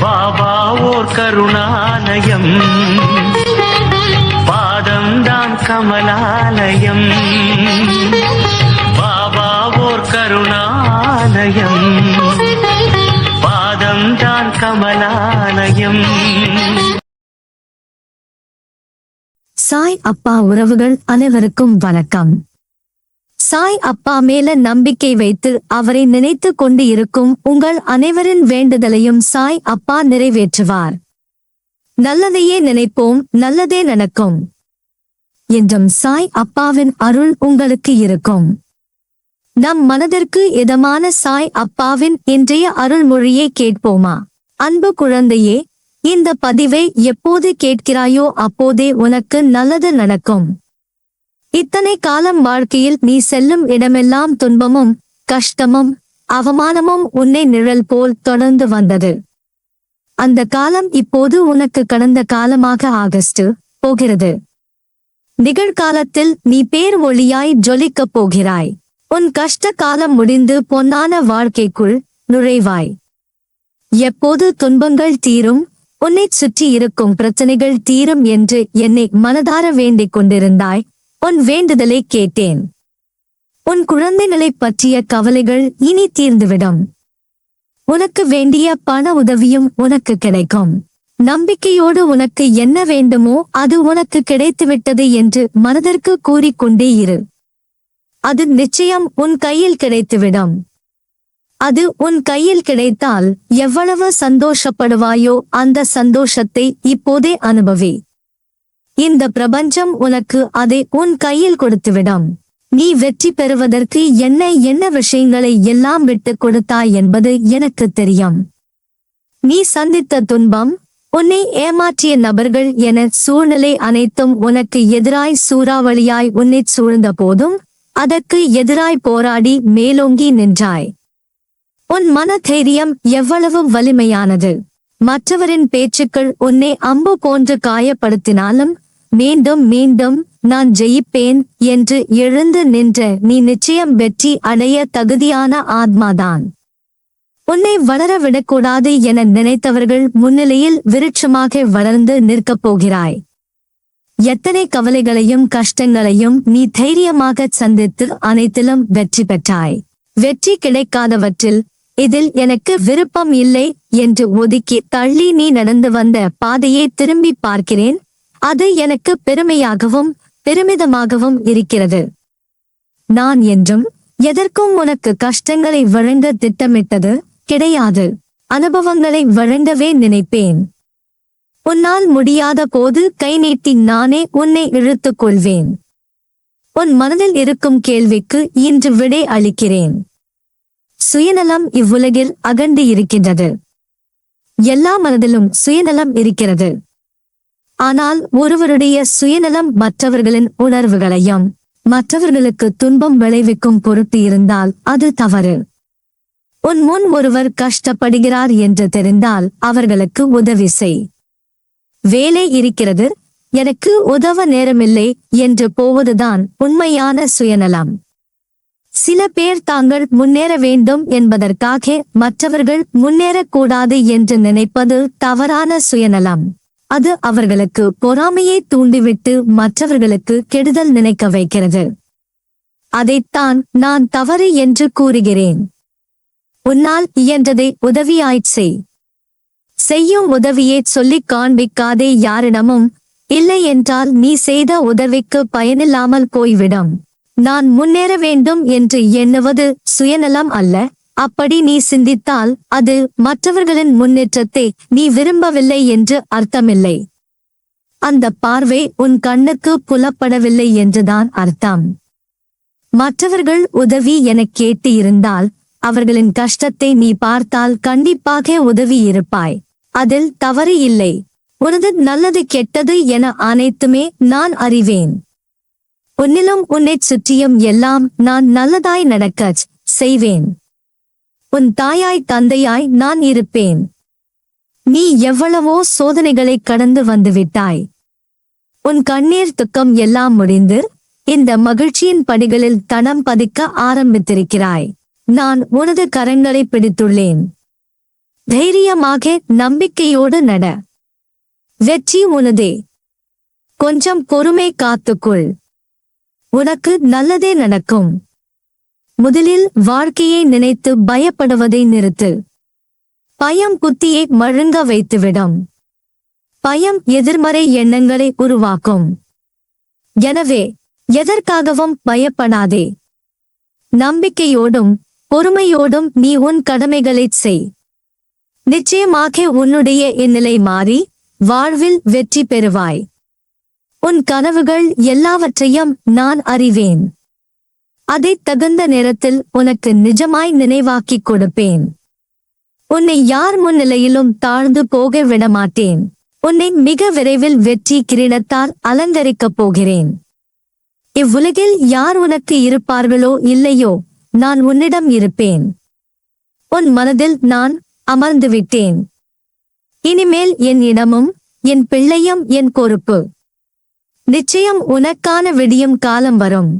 பாபா ஓர் கருணாலயம். பாதம்தான் கமலாலயம். பாபா ஓர் கருணாலயம். பாதம்தான் கமலாலயம். சாய் அப்பா உறவுகள் அனைவருக்கும் வணக்கம். சாய் அப்பா மேல நம்பிக்கை வைத்து அவரை நினைத்து கொண்டு இருக்கும் உங்கள் அனைவரின் வேண்டுதலையும் சாய் அப்பா நிறைவேற்றுவார். நல்லதையே நினைப்போம் நல்லதே நடக்கும். என்றும் சாய் அப்பாவின் அருள் உங்களுக்கு இருக்கும். நம் மனதிற்கு இதமான சாய் அப்பாவின் இன்றைய அருள்மொழியை கேட்போமா? அன்பு குழந்தையே இந்த பதிவை எப்போது கேட்கிறாயோ அப்போதே உனக்கு நல்லது நடக்கும். இத்தனை காலம் வாழ்க்கையில் நீ செல்லும் இடமெல்லாம் துன்பமும் கஷ்டமும் அவமானமும் உன்னை நிழல் போல் தொடர்ந்து வந்தது. அந்த காலம் இப்போது உனக்கு கடந்த காலமாக ஆகஸ்ட் போகிறது. நிகழ்காலத்தில் நீ பேர் ஒளியாய் ஜொலிக்கப் போகிறாய். உன் கஷ்ட காலம் முடிந்து பொன்னான வாழ்க்கைக்குள் நுழைவாய். எப்போது துன்பங்கள் தீரும் உன்னைச் சுற்றி இருக்கும் பிரச்சனைகள் தீரும் என்று என்னை மனதார வேண்டிக் கொண்டிருந்தாய். உன் வேண்டுதலை கேட்டேன். உன் குழந்தைகளைப் பற்றிய கவலைகள் இனி தீர்ந்துவிடும். உனக்கு வேண்டிய பண உதவியும் உனக்கு கிடைக்கும். நம்பிக்கையோடு உனக்கு என்ன வேண்டுமோ அது உனக்கு கிடைத்துவிட்டது என்று மனதிற்கு கூறிக்கொண்டே இரு. அது நிச்சயம் உன் கையில் கிடைத்துவிடும். அது உன் கையில் கிடைத்தால் எவ்வளவு சந்தோஷப்படுவாயோ அந்த சந்தோஷத்தை இப்போதே அனுபவி. இந்த பிரபஞ்சம் உனக்கு அதை உன் கையில் கொடுத்துவிடும். நீ வெற்றி பெறுவதற்கு என்ன என்ன விஷயங்களை எல்லாம் விட்டுக் கொடுத்தாய் என்பது எனக்கு தெரியும். நீ சந்தித்த துன்பம் உன்னை ஏமாற்றிய நபர்கள் என சூழ்நிலை அனைத்தும் உனக்கு எதிராய் சூறாவளியாய் உன்னை சூழ்ந்த போதும் அதற்கு எதிராய் போராடி மேலோங்கி நின்றாய். உன் மன தைரியம் எவ்வளவு வலிமையானது. மற்றவரின் பேச்சுக்கள் உன்னை அம்பு போன்று காயப்படுத்தினாலும் மீண்டும் மீண்டும் நான் ஜெயிப்பேன் என்று எழுந்து நின்ற நீ நிச்சயம் வெற்றி அடைய தகுதியான ஆத்மாதான். உன்னை வளர விடக்கூடாது என நினைத்தவர்கள் முன்னிலையில் விருட்சமாக வளர்ந்து நிற்கப் போகிறாய். எத்தனை கவலைகளையும் கஷ்டங்களையும் நீ தைரியமாக சந்தித்து அனைத்திலும் வெற்றி பெற்றாய். வெற்றி கிடைக்காதவற்றில் இதில் எனக்கு விருப்பம் இல்லை என்று ஒதுக்கி தள்ளி நீ நடந்து வந்த பாதையை திரும்பி பார்க்கிறேன். அது எனக்கு பெருமையாகவும் பெருமிதமாகவும் இருக்கிறது. நான் என்றும் எதற்கும் உனக்கு கஷ்டங்களை வழங்க திட்டமிட்டது கிடையாது. அனுபவங்களை வழங்கவே நினைப்பேன். உன்னால் முடியாத போது கை நீட்டி நானே உன்னை இழுத்துக் கொள்வேன். உன் மனதில் இருக்கும் கேள்விக்கு இன்று விடை அளிக்கிறேன். சுயநலம் இவ்வுலகில் அகண்டு இருக்கின்றது. எல்லா மனதிலும் சுயநலம் இருக்கிறது. ஆனால் ஒருவருடைய சுயநலம் மற்றவர்களின் உணர்வுகளையும் மற்றவர்களுக்கு துன்பம் விளைவிக்கும் பொருட்டு இருந்தால் அது தவறு. உன் முன் ஒருவர் கஷ்டப்படுகிறார் என்று தெரிந்தால் அவர்களுக்கு உதவி செய். வேலை இருக்கிறது எனக்கு உதவ நேரமில்லை என்று போவதுதான் உண்மையான சுயநலம். சில பேர் தாங்கள் முன்னேற வேண்டும் என்பதற்காக மற்றவர்கள் முன்னேறக்கூடாது என்று நினைப்பது தவறான சுயநலம். அது அவர்களுக்கு பொறாமையை தூண்டிவிட்டு மற்றவர்களுக்கு கெடுதல் நினைக்க வைக்கிறது. அதைத்தான் நான் தவறு என்று கூறுகிறேன். உன்னால் இயன்றதை உதவியாய்ச் செய். செய்யும் உதவியை சொல்லிக் காண்பிக்காதே யாரிடமும் இல்லை என்றால் நீ செய்த உதவிக்கு பயனில்லாமல் போய்விடும். நான் முன்னேற வேண்டும் என்று எண்ணுவது சுயநலம் அல்ல. அப்படி நீ சிந்தித்தால் அது மற்றவர்களின் முன்னேற்றத்தை நீ விரும்பவில்லை என்று அர்த்தமில்லை. அந்த பார்வை உன் கண்ணுக்கு புலப்படவில்லை என்றுதான் அர்த்தம். மற்றவர்கள் உதவி எனக் கேட்டு இருந்தால் அவர்களின் கஷ்டத்தை நீ பார்த்தால் கண்டிப்பாக உதவி இருப்பாய். அதில் தவறு இல்லை. உனது நல்லது கெட்டது என அனைத்துமே நான் அறிவேன். உன்னிலும் உன்னைச் சுற்றியும் எல்லாம் நான் நல்லதாய் நடக்கச் செய்வேன். உன் தாயாய் தந்தையாய் நான் இருப்பேன். நீ எவ்வளவோ சோதனைகளை கடந்து வந்துவிட்டாய். உன் கண்ணீர் துக்கம் எல்லாம் முடிந்து இந்த மகிழ்ச்சியின் படிகளில் தனம் பதிக்க ஆரம்பித்திருக்கிறாய். நான் உனது கரங்களை பிடித்துள்ளேன். தைரியமாக நம்பிக்கையோடு நட. வெற்றி உனதே. கொஞ்சம் பொறுமை காத்துக்குள். உனக்கு நல்லதே நடக்கும். முதலில் வாழ்க்கையை நினைத்து பயப்படுவதை நிறுத்து. பயம் புத்தியை மழுங்க வைத்துவிடும். பயம் எதிர்மறை எண்ணங்களை உருவாக்கும். எனவே எதற்காகவும் பயப்படாதே. நம்பிக்கையோடும் பொறுமையோடும் நீ உன் கடமைகளைச் செய். நிச்சயமாக உன்னுடைய இந்நிலை மாறி வாழ்வில் வெற்றி பெறுவாய். உன் கனவுகள் எல்லாவற்றையும் நான் அறிவேன். அதை தகுந்த நேரத்தில் உனக்கு நிஜமாய் நினைவாக்கிக் கொடுப்பேன். உன்னை யார் முன்னிலையிலும் தாழ்ந்து போக விடமாட்டேன். உன்னை மிக விரைவில் வெற்றி கிரீடத்தால் அலங்கரிக்கப் போகிறேன். இவ்வுலகில் யார் உனக்கு இருப்பார்களோ இல்லையோ நான் உன்னிடம் இருப்பேன். உன் மனதில் நான் அமர்ந்து விட்டேன் இனிமேல் என் இடமும் என் பிள்ளையும் என் பொறுப்பு. நிச்சயம் உனக்கான விடியும் காலம் வரும்.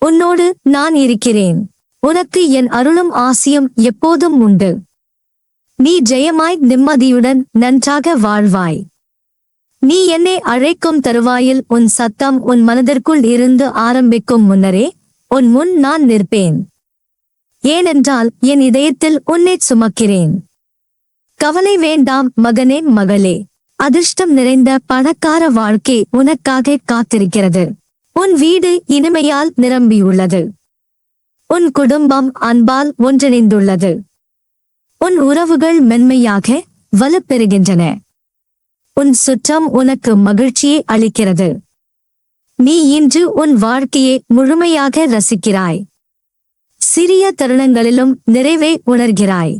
உன்னோடு நான் இருக்கிறேன். உனக்கு என் அருளும் ஆசியும் எப்போதும் உண்டு. நீ ஜெயமாய் நிம்மதியுடன் நன்றாக வாழ்வாய். நீ என்னை அழைக்கும் தருவாயில் உன் சத்தம் உன் மனதிற்குள் இருந்து ஆரம்பிக்கும் முன்னரே உன் முன் நான் நிற்பேன். ஏனென்றால் என் இதயத்தில் உன்னை சுமக்கிறேன். கவலை வேண்டாம் மகனே மகளே. அதிர்ஷ்டம் நிறைந்த பணக்கார வாழ்க்கை உனக்காக காத்திருக்கிறது. உன் வீடு இனிமையால் நிரம்பியுள்ளது. உன் குடும்பம் அன்பால் ஒன்றிணைந்துள்ளது. உன் உறவுகள் மென்மையாக வலுப்பெறுகின்றன. உன் சுற்றம் உனக்கு மகிழ்ச்சியை அளிக்கிறது. நீ இன்று உன் வாழ்க்கையை முழுமையாக ரசிக்கிறாய். சிறிய தருணங்களிலும் நிறைவை உணர்கிறாய்.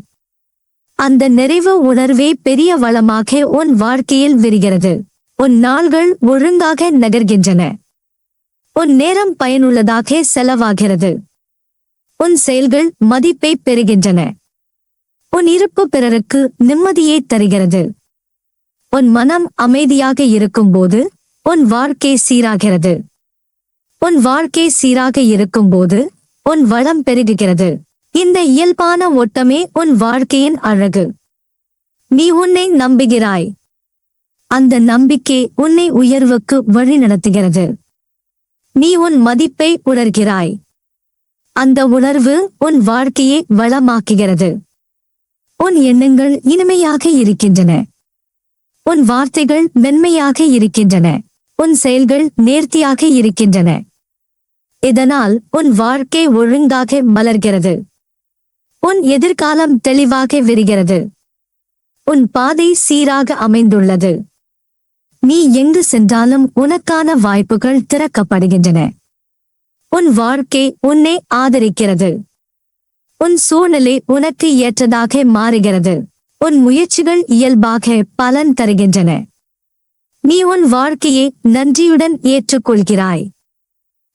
அந்த நிறைவு உணர்வே பெரிய வளமாக உன் வாழ்க்கையில் விரிகிறது. உன் நாள்கள் ஒழுங்காக நகர்கின்றன. உன் நேரம் பயனுள்ளதாக செலவாகிறது. உன் செயல்கள் மதிப்பை பெறுகின்றன. உன் இருப்பு பிறருக்கு நிம்மதியை தருகிறது. உன் மனம் அமைதியாக இருக்கும்போது உன் வாழ்க்கை சீராகிறது. உன் வாழ்க்கை சீராக இருக்கும்போது உன் வளம் பெருகுகிறது. இந்த இயல்பான ஓட்டமே உன் வாழ்க்கையின் அழகு. நீ உன்னை நம்புகிறாய். அந்த நம்பிக்கை உன்னை உயர்வுக்கு வழி நடத்துகிறது நீ உன் மதிப்பை உணர்கிறாய். அந்த உணர்வு உன் வாழ்க்கையை வளமாக்குகிறது. உன் எண்ணங்கள் இனிமையாக இருக்கின்றன. உன் வார்த்தைகள் மென்மையாக இருக்கின்றன. உன் செயல்கள் நேர்த்தியாக இருக்கின்றன. இதனால் உன் வாழ்க்கை ஒழுங்காக மலர்கிறது. உன் எதிர்காலம் தெளிவாக விரிகிறது. உன் பாதை சீராக அமைந்துள்ளது. நீ எங்கு சென்றாலும் உனக்கான வாய்ப்புகள் திறக்கப்படுகின்றன. உன் வாழ்க்கை உன்னை ஆதரிக்கிறது. உன் சூழ்நிலை உனக்கு ஏற்றதாக மாறுகிறது. உன் முயற்சிகள் இயல்பாக பலன் தருகின்றன. நீ உன் வாழ்க்கையை நன்றியுடன் ஏற்றுக்கொள்கிறாய்.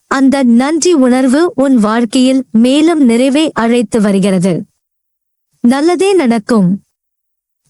அந்த நன்றி உணர்வு உன் வாழ்க்கையில் மேலும் நிறைவை அழைத்து வருகிறது. நல்லதே நடக்கும்.